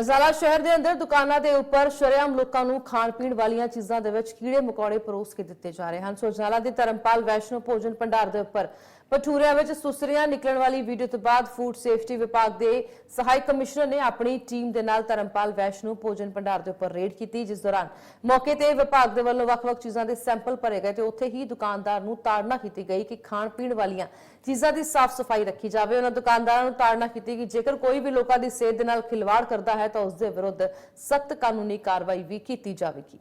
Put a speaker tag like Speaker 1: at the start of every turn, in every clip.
Speaker 1: ਅਜ਼ਾਲਾ ਸ਼ਹਿਰ ਦੇ ਅੰਦਰ ਦੁਕਾਨਾਂ ਦੇ ਉੱਪਰ ਸ਼ਰੇਆਮ ਲੋਕਾਂ ਨੂੰ ਖਾਣ ਪੀਣ ਵਾਲੀਆਂ ਚੀਜ਼ਾਂ ਦੇ ਵਿੱਚ ਕੀੜੇ ਮਕੌੜੇ ਪਰੋਸ ਕੇ ਦਿੱਤੇ ਜਾ ਰਹੇ ਹਨ। ਸੋ ਅਜ਼ਾਲਾ ਦੇ ਧਰਮਪਾਲ ਵੈਸ਼ਨੋ ਭੋਜਨ ਭੰਡਾਰ ਦੇ ਉੱਪਰ ਪਠੂਰਿਆਂ ਵਿੱਚ ਸੁਸਰੀਆਂ ਨਿਕਲਣ ਵਾਲੀ ਵੀਡੀਓ ਤੋਂ ਬਾਅਦ ਫੂਡ ਸੇਫਟੀ ਵਿਭਾਗ ਦੇ ਸਹਾਇਕ ਕਮਿਸ਼ਨਰ ਨੇ ਆਪਣੀ ਟੀਮ ਦੇ ਨਾਲ ਧਰਮਪਾਲ ਵੈਸ਼ਨੋ ਭੋਜਨ ਭੰਡਾਰ ਦੇ ਉੱਪਰ ਰੇਡ ਕੀਤੀ, ਜਿਸ ਦੌਰਾਨ ਮੌਕੇ ਤੇ ਵਿਭਾਗ ਦੇ ਵੱਲੋਂ ਵੱਖ-ਵੱਖ ਚੀਜ਼ਾਂ ਦੇ ਸੈਂਪਲ ਭਰੇ ਗਏ ਤੇ ਉੱਥੇ ਹੀ ਦੁਕਾਨਦਾਰ ਨੂੰ ਤਾੜਨਾ ਕੀਤੀ ਗਈ ਕਿ ਖਾਣ ਪੀਣ ਵਾਲੀਆਂ ਚੀਜ਼ਾਂ ਦੀ ਸਾਫ਼ ਸਫ਼ਾਈ ਰੱਖੀ ਜਾਵੇ। ਉਹਨਾਂ ਦੁਕਾਨਦਾਰਾਂ ਨੂੰ ਤਾੜਨਾ ਕੀਤੀ ਕਿ ਜੇਕਰ ਕੋਈ ਵੀ ਲੋਕਾਂ ਦੀ ਸਿਹਤ ਦੇ ਨਾਲ ਖਿਲਵਾੜ ਕਰਦਾ ਹੈ ਤਾਂ ਉਸ ਦੇ ਵਿਰੁੱਧ ਸਖਤ ਕਾਨੂੰਨੀ ਕਾਰਵਾਈ ਵੀ ਕੀਤੀ ਜਾਵੇਗੀ।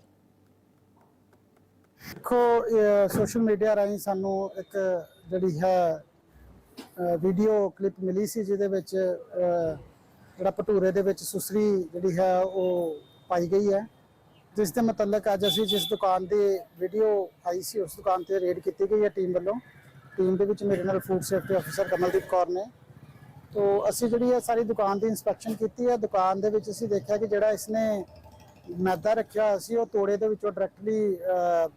Speaker 2: ਦੇਖੋ ਸੋਸ਼ਲ ਮੀਡੀਆ ਰਾਹੀਂ ਸਾਨੂੰ ਇੱਕ ਜਿਹੜੀ ਹੈ ਵੀਡੀਓ ਕਲਿੱਪ ਮਿਲੀ ਸੀ, ਜਿਹਦੇ ਵਿੱਚ ਜਿਹੜਾ ਭਟੂਰੇ ਦੇ ਵਿੱਚ ਸੁਸਰੀ ਜਿਹੜੀ ਹੈ, ਉਹ ਪਾਈ ਗਈ ਹੈ। ਜਿਸ ਦੇ ਮੁਤਲਕ ਅੱਜ ਅਸੀਂ ਜਿਸ ਦੁਕਾਨ ਦੀ ਵੀਡੀਓ ਆਈ ਸੀ, ਉਸ ਦੁਕਾਨ ਤੇ ਰੇਡ ਕੀਤੀ ਗਈ ਹੈ ਟੀਮ ਵੱਲੋਂ। ਟੀਮ ਦੇ ਵਿੱਚ ਮੇਰੇ ਨਾਲ ਫੂਡ ਸੇਫਟੀ ਅਫਸਰ ਕਮਲਦੀਪ ਕੌਰ ਨੇ। ਤੋ, ਅਸੀਂ ਜਿਹੜੀ ਹੈ ਸਾਰੀ ਦੁਕਾਨ ਦੀ ਇਨਸਪੈਕਸ਼ਨ ਕੀਤੀ ਹੈ, ਦੁਕਾਨ ਦੇ ਵਿੱਚ ਅਸੀਂ ਦੇਖਿਆ ਕਿ ਜਿਹੜਾ ਇਸਨੇ ਮੈਦਾ ਰੱਖਿਆ ਹੋਇਆ ਸੀ ਉਹ ਤੋੜੇ ਦੇ ਵਿੱਚੋਂ ਡਾਇਰੈਕਟਲੀ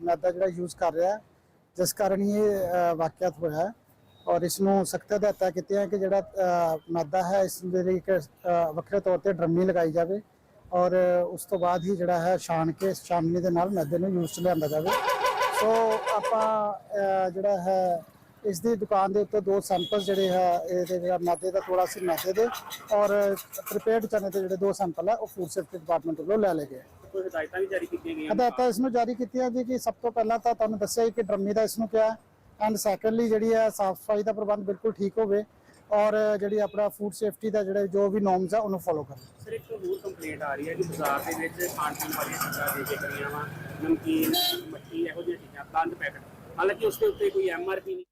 Speaker 2: ਮੈਦਾ ਜਿਹੜਾ ਯੂਜ਼ ਕਰ ਰਿਹਾ ਹੈ, ਜਿਸ ਕਾਰਨ ਹੀ ਇਹ ਅਹ, ਵਾਕਿਆਤ ਹੋਇਆ ਹੈ। ਔਰ ਇਸ ਨੂੰ ਸਖਤ ਹਦਾਇਤਾਂ ਕੀਤੀਆਂ ਕਿ ਜਿਹੜਾ ਮੈਦਾ ਹੈ ਇਸ ਦੇ ਲਈ ਇੱਕ ਵੱਖਰੇ ਤੌਰ ਤੇ ਡਰਮੀ ਲਗਾਈ ਜਾਵੇ ਔਰ ਉਸ ਤੋਂ ਬਾਅਦ ਹੀ ਜਿਹੜਾ ਹੈ ਛਾਣ ਕੇ ਛਾਨਣੀ ਦੇ ਨਾਲ ਮੈਦੇ ਨੂੰ ਯੂਜ਼ ਚ ਲਿਆਂਦਾ ਜਾਵੇ। ਸੋ ਆਪਾਂ ਜਿਹੜਾ ਹੈ ਇਸ ਦੀ ਦੁਕਾਨ ਦੇ ਉੱਤੇ ਦੋ ਸੈਂਪਲ ਜਿਹੜੇ ਹੈ ਇਹਦੇ ਜਿਹੜਾ ਮੈਦੇ ਦਾ ਥੋੜਾ ਸੀ ਮੈਦੇ ਦੇ ਔਰ ਪ੍ਰੀਪੇਅਰਡ ਚਨੇ ਦੇ ਜਿਹੜੇ ਦੋ ਸੈਂਪਲ ਹੈ ਉਹ ਫੂਡ ਸੇਫਟੀ ਡਿਪਾਰਟਮੈਂਟ ਵੱਲੋਂ ਲੈ ਲਏ ਗਏ
Speaker 3: ਕੋਈ ਹਦਾਇਤਾਂ ਵੀ ਜਾਰੀ ਕੀਤੀਆਂ ਗਈਆਂ?
Speaker 2: ਹਦਾਇਤਾਂ ਇਸ ਨੂੰ ਜਾਰੀ ਕੀਤੀਆਂ ਜੀ ਕਿ ਸਭ ਤੋਂ ਪਹਿਲਾਂ ਤਾਂ ਤੁਹਾਨੂੰ ਦੱਸਿਆ ਕਿ ਡਰਮੀ ਦਾ ਇਸ ਨੂੰ ਕਿਹਾ ਐਂਡ ਸੈਕੰਡਲੀ ਜਿਹੜੀ ਹੈ ਸਾਫ਼ ਸਫ਼ਾਈ ਦਾ ਪ੍ਰਬੰਧ ਬਿਲਕੁਲ ਠੀਕ ਹੋਵੇ ਔਰ ਜਿਹੜੀ ਆਪਣਾ ਫੂਡ ਸੇਫਟੀ ਦਾ ਜਿਹੜੇ ਜੋ ਵੀ ਨੋਰਮਸ ਆ ਉਹਨੂੰ ਫੋਲੋ ਕਰਨ
Speaker 3: ਸਰ ਇੱਕ ਹੋਰ ਕੰਪਲੇਂਟ ਆ ਰਹੀ ਹੈ ਕਿ ਬਾਜ਼ਾਰ ਦੇ ਵਿੱਚ ਖਾਣ ਪੀਣ ਵਾਲੀਆਂ ਚੀਜ਼ਾਂ ਦੇ ਕੇ ਕਰੀਆਂ ਵਾ ਨਮਕੀਨ ਮੱਠੀ ਇਹੋ ਜਿਹੀਆਂ ਚੀਜ਼ਾਂ ਬੰਦ ਪੈਕਟ। ਹਾਲਾਂਕਿ ਉਸ ਦੇ ਉੱਤੇ ਕੋਈ ਐਮਆਰਪੀ ਨਹੀਂ